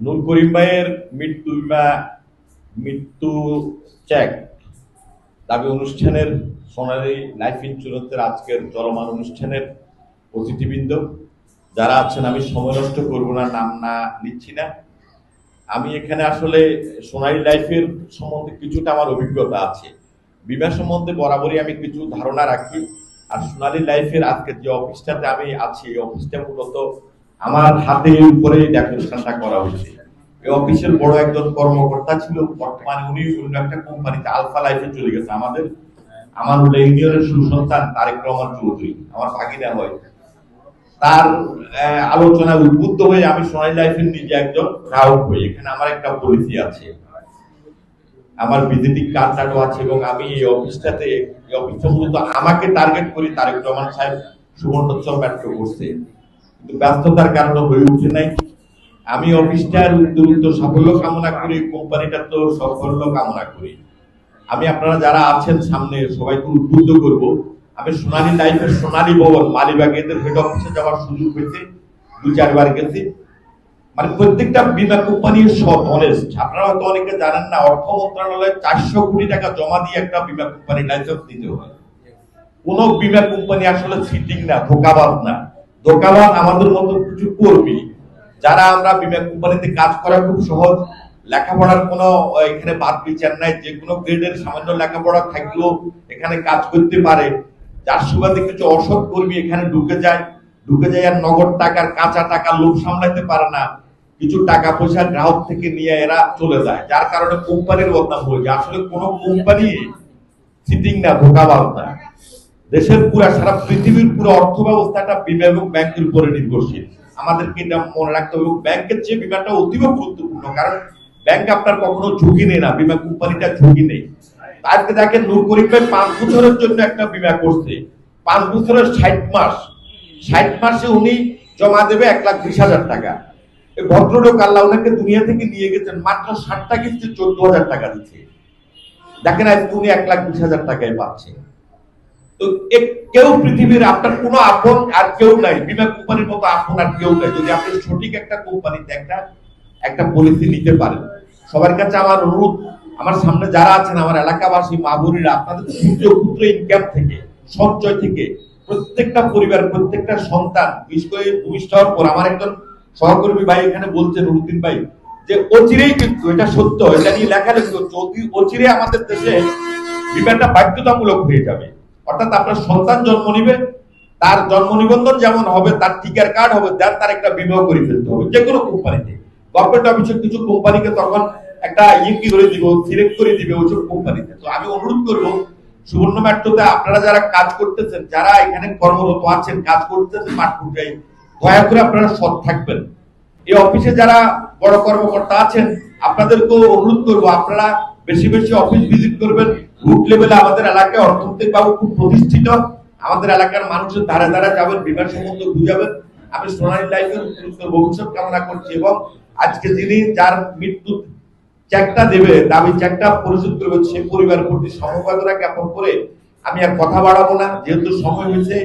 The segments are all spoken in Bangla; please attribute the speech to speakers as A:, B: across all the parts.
A: নুর করিম ভাইয়ের মৃত্যু বা মৃত্যু চেক দাবি অনুষ্ঠানের সোনালী লাইফ ইন্স্যুরেন্সের আজকের চলমান অনুষ্ঠানের অতিথিবৃন্দ। যারা আছেন, আমি সময় নষ্ট করব না, নাম না নিচ্ছি না। আমি এখানে আসলে সোনালী লাইফের সম্বন্ধে কিছুটা আমার অভিজ্ঞতা আছে। বিমা সম্বন্ধে বরাবরই আমি কিছু ধারণা রাখি। আর সোনালী লাইফের আজকে যে অফিসটাতে আমি আছি, এই অফিসটা মূলত আমার হাতে উপরে ডেকোরেশনটা করা হয়েছে। এই অফিসের বড় একজন কর্মকর্তা ছিল, বর্তমানে উনি অন্য একটা কোম্পানিতে আলফা লাইফে চলে গেছে আমাদের। আমার হলো ইউনিয়নের সুসন্তান, তারেক রহমান চৌধুরী, আমার ভাগিনা হয়। তার আলোচনায় উদ্বুদ্ধ হয়ে আমি সোনালী লাইফের নিজে একজন গ্রাহক হই। এখানে আমার একটা পলিসি আছে। আমার ভিজিটিং কার্ডটাও আছে এবং আমি এই অফিসটাতে, এই অফিসটা মূলত আমাকে টার্গেট করি তারেক রহমান সাহেব সুবর্ণোৎসব মেট্রো করছে। ব্যস্ততার কারণে হয়ে উঠে নাই। আমি অফিসটার দ্রুত সাফল্য কামনা করি, কোম্পানিটার তো সাফল্য কামনা করি। আমি আপনারা যারা আছেন সামনে, সবাইকে উদ্বুদ্ধ করব। আমি সোনালী লাইফের সোনালী ভবন মালিবাগে এদের হেড অফিসে যাওয়ার সুযোগ হয়েছে দু চারবার গেছি। মানে প্রত্যেকটা বিমা কোম্পানি সব অনেস্ট আপনারা হয়তো অনেকে জানেন না, অর্থ মন্ত্রণালয়ে চারশো কোটি টাকা জমা দিয়ে একটা বিমা কোম্পানি লাইসেন্স দিতে হয়। কোন বিমা কোম্পানি আসলে সিটিং না, ধোকাবাজ না। ধোকাবাজ আমাদের মতো কিছু কর্মী, যারা আমরা বিমা কোম্পানিতে কাজ করা খুব সহজ, লেখাপড়ার কোনো এখানে বাদ বিচার নাই, যে কোনো গ্রেডের সামান্য লেখাপড়া থাকলেও এখানে কাজ করতে পারে। যার সুবাদে কিছু অসৎ কর্মী এখানে ঢুকে যায় ঢুকে যায় আর নগদ টাকার কাঁচা টাকা লোভ সামলাতে পারে না। কিছু টাকা পয়সা গ্রাহক থেকে নিয়ে এরা চলে যায়, যার কারণে কোম্পানির বদনাম হয়ে যায়। আসলে কোনো কোম্পানি সিটিং না ধোকাবাজ না দেশের পুরা, সারা পৃথিবীর পুরো অর্থ ব্যবস্থাটা বিমা এবং ব্যাংকের উপরে নির্ভরশীল। আমাদেরকে এটা মনে রাখতে হবে ব্যাংকের চেয়ে বিমাটা অতীব গুরুত্বপূর্ণ, কারণ ব্যাংক আপনার কখনো ঝুঁকি নেই না বিমা কোম্পানিটা ঝুঁকি নেই আজকে দেখেন নূর করিম ভাই পাঁচ বছরের জন্য একটা বিমা করছে। পাঁচ বছরের ষাট মাস। ষাট মাসে উনি জমা দেবে এক লাখ বিশ হাজার টাকা। ভদ্রলোক আল্লাহ ওনাকে দুনিয়া থেকে নিয়ে গেছেন, মাত্র ষাটটা কিস্তি চোদ্দ হাজার টাকা দিচ্ছে। দেখেন আজকে উনি এক লাখ বিশ হাজার টাকায় পাচ্ছে। তো কেউ পৃথিবীর আপনার কোনো আপন আর কেউ নাই বিমা কোম্পানির মতো আপন আর কেউ নাই। যদি আপনি সঠিক একটা কোম্পানিতে একটা একটা পলিসি নিতে পারেন। সবার কাছে আমার অনুরোধ, আমার সামনে যারা আছেন, আমার এলাকাবাসী আপনাদের ইনকাম থেকে, সঞ্চয় থেকে, প্রত্যেকটা পরিবার, প্রত্যেকটা সন্তান, বিশেষ ভূমিষ্ঠ হওয়ার পর আমার একজন সহকর্মী ভাই এখানে বলছেন রুদ্দিন ভাই, যে অচিরেই কিন্তু, এটা সত্য, এটা নিয়ে হচ্ছে অতি- অচিরে আমাদের দেশে বিমানটা বাধ্যতামূলক হয়ে যাবে। অর্থাৎ আপনার সন্তান জন্ম নিবে, তার জন্ম নিবন্ধন যেমন হবে, তার টিকার কার্ড হবে দেন তার একটা বিবাহ করে ফেলতে হবে যে কোনো কোম্পানিতে গভর্নমেন্ট অফিসের কিছু কোম্পানিকে তখন একটা ইয়ে করে দিব সিলেক্ট করে দিবে ওইসব কোম্পানিতে তো আমি অনুরোধ করব, সুবর্ণ মেট্রোতে আপনারা যারা কাজ করতেছেন, যারা এখানে কর্মরত আছেন, কাজ করতেছেন মাঠ পর্যায়ে দয়া করে আপনারা সৎ থাকবেন। এই অফিসে যারা বড় কর্মকর্তা আছেন, আপনাদেরকেও অনুরোধ করব, আপনারা বেশি বেশি অফিস ভিজিট করবেন। রুট লেভেলে আমাদের এলাকায় অর্থনৈতিক ভাবে খুব প্রতিষ্ঠিত। আমাদের এলাকার মানুষের ধারে ধারে যাবেন, বিমান সম্বন্ধে বুঝাবেন। আমি সোনালী লাইফের উত্তর ভবিষ্যৎ কামনা করছি এবং আজকে যিনি যার মৃত্যু চেকটা দেবে দাবি চেকটা পরিশোধ করবে সেই পরিবার প্রতি সমবেদনা জ্ঞাপন করে আমি আর কথা বাড়াবো না। যেহেতু সময় হয়েছে,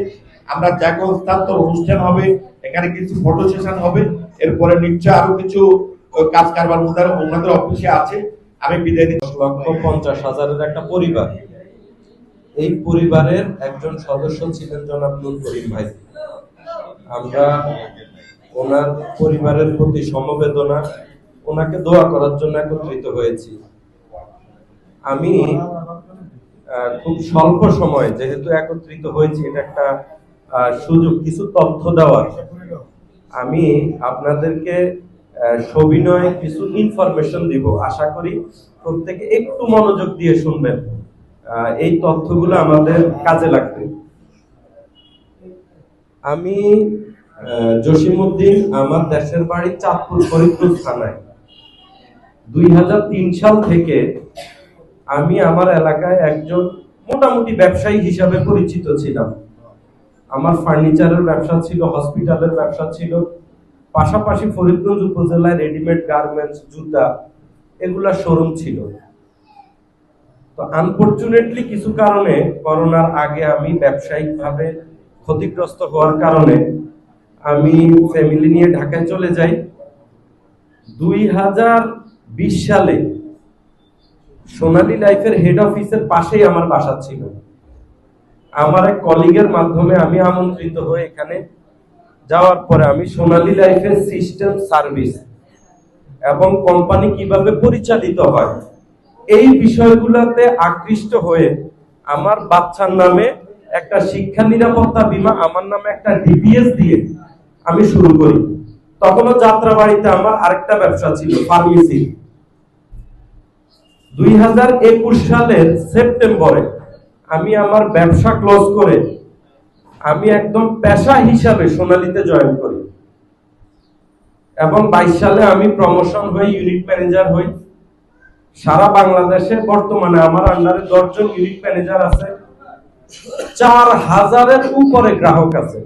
A: আমরা চেক হস্তান্তর অনুষ্ঠান হবে, এখানে কিছু ফটো সেশন হবে। এরপরে নিশ্চয় আরও কিছু কাজ কারবার ওনাদের অফিসে আছে। আমি বিদায়
B: দশ লক্ষ পঞ্চাশ হাজারের একটা পরিবার। এই পরিবারের একজন সদস্য ছিলেন জনাব নুর করিম ভাই। আমরা ওনার পরিবারের প্রতি সমবেদনা, ওনাকে দোয়া করার জন্য একত্রিত হয়েছি। আমি খুব স্বল্প সময়ে যেহেতু একত্রিত হয়েছি, এটা একটা সুযোগ, কিছু তথ্য দেওয়ার। আমি আপনাদেরকে সবিনয়ে কিছু ইনফরমেশন দিব। আশা করি প্রত্যেকে একটু মনোযোগ দিয়ে শুনবেন। এই তথ্যগুলো আমাদের কাজে লাগবে। আমি আহ, জসিমউদ্দিন আমার দেশের বাড়ি চাঁদপুর ফরিদপুর থানায়। দুই হাজার তিন সাল থেকে আমি আমার এলাকায় একজন মোটামুটি ব্যবসায়ী হিসাবে পরিচিত ছিলাম। আমার ফার্নিচারের ব্যবসা ছিল হসপিটালের ব্যবসা ছিল পাশাপাশি ফরিদগঞ্জ উপজেলায় রেডিমেড গার্মেন্টস জুতা, এগুলা শোরুম ছিল। তো আনফরচুনেটলি কিছু কারণে করোনার আগে আমি ব্যবসায়িকভাবে ক্ষতিগ্রস্ত হওয়ার কারণে আমি ফ্যামিলি নিয়ে ঢাকায় চলে যাই। দুই হাজার বিশ সালে সোনালী লাইফের হেড অফিসের পাশেই আমার বাসা ছিল। আমার এক কলিগের মাধ্যমে আমি আমন্ত্রিত হয়ে এখানে যাওয়ার পরে আমি সোনালী লাইফের সিস্টেম সার্ভিস এবং কোম্পানি কীভাবে পরিচালিত হয়, এই বিষয়গুলোতে আকৃষ্ট হয়ে আমার বাচ্চার নামে একটা শিক্ষা নিরাপত্তা বীমা, আমার নামে একটা ডিপিএস দিয়ে আমি শুরু করি। তখনও যাত্রাবাড়িতে আমার আরেকটা ব্যবসা ছিল, ফার্মেসি। দুই হাজার একুশ সালের সেপ্টেম্বরে আমি আমার ব্যবসা ক্লোজ করে আমি একদম পেশা হিসাবে সোনালিতে জয়েন করি। এবং বাইশ সালে আমি প্রমোশন হয়ে ইউনিট ম্যানেজার হই। সারা বাংলাদেশে বর্তমানে আমার আন্ডারে দশজন ইউনিট ম্যানেজার আছে। চার হাজারের উপরে গ্রাহক আছে,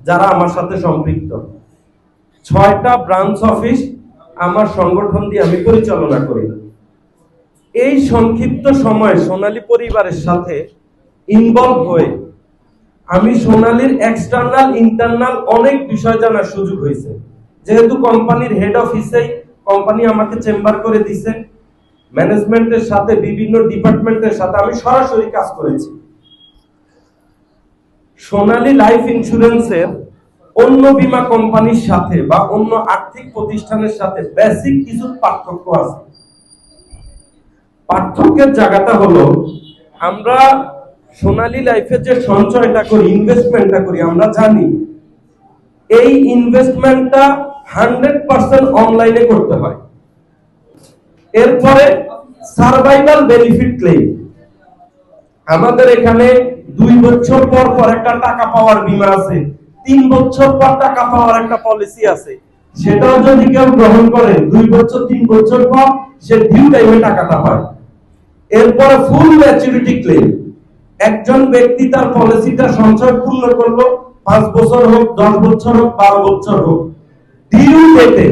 B: যারা আমার সাথে সম্পৃক্ত। ছয়টা ব্রাঞ্চ অফিস আমার সংগঠন দিয়ে আমি পরিচালনা করি। এই সংক্ষিপ্ত সময়ে সোনালী পরিবারের সাথে ইনভলভ হয়ে আমি সোনালীর এক্সটার্নাল ইন্টারনাল অনেক বিষয় জানার সুযোগ হয়েছে। যেহেতু কোম্পানির হেড অফিসেই কোম্পানি আমাকে চেম্বার করে দিছে ম্যানেজমেন্টের সাথে, বিভিন্ন ডিপার্টমেন্টের সাথে আমি সরাসরি কাজ করেছি। সোনালী লাইফ ইন্স্যুরেন্সের অন্য বীমা কোম্পানির সাথে বা অন্য আর্থিক প্রতিষ্ঠানের সাথে বেসিক কিছু পার্থক্য আছে। পার্থক্যের জায়গাটা হলো, আমরা সোনালী লাইফের যে সঞ্চয়টা করি ইনভেস্টমেন্টটা করি, আমরা জানি, এই ইনভেস্টমেন্টটা হান্ড্রেড পার্সেন্ট অনলাইনে করতে হয়। এরপরে সার্ভাইভাল বেনিফিট ক্লেম আমাদের এখানে দুই বছর পর পর একটা টাকা পাওয়ার বীমা আছে, তিন বছর পর টাকা পাওয়ার একটা পলিসি আছে। সেটাও যদি কেউ গ্রহণ করে, দুই বছর, তিন বছর পর সে ডিউ টাইমে টাকাটা পায়। এরপরে ফুল ম্যাচুরিটি ক্লেম একজন ব্যক্তি তার পলিসিটা সঞ্চয় পূর্ণ করল, পাঁচ বছর হোক, দশ বছর হোক, বারো বছর হোক। ডিউ ডেটে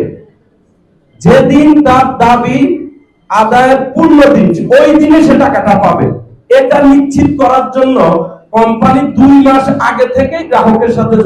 B: যেদিন তার দাবি আদায়ের পূর্ণ দিন ওই দিনে সে টাকাটা পাবে। এটা নিশ্চিত করার জন্য কোম্পানি দুই মাস আগে থেকেই গ্রাহকের সাথে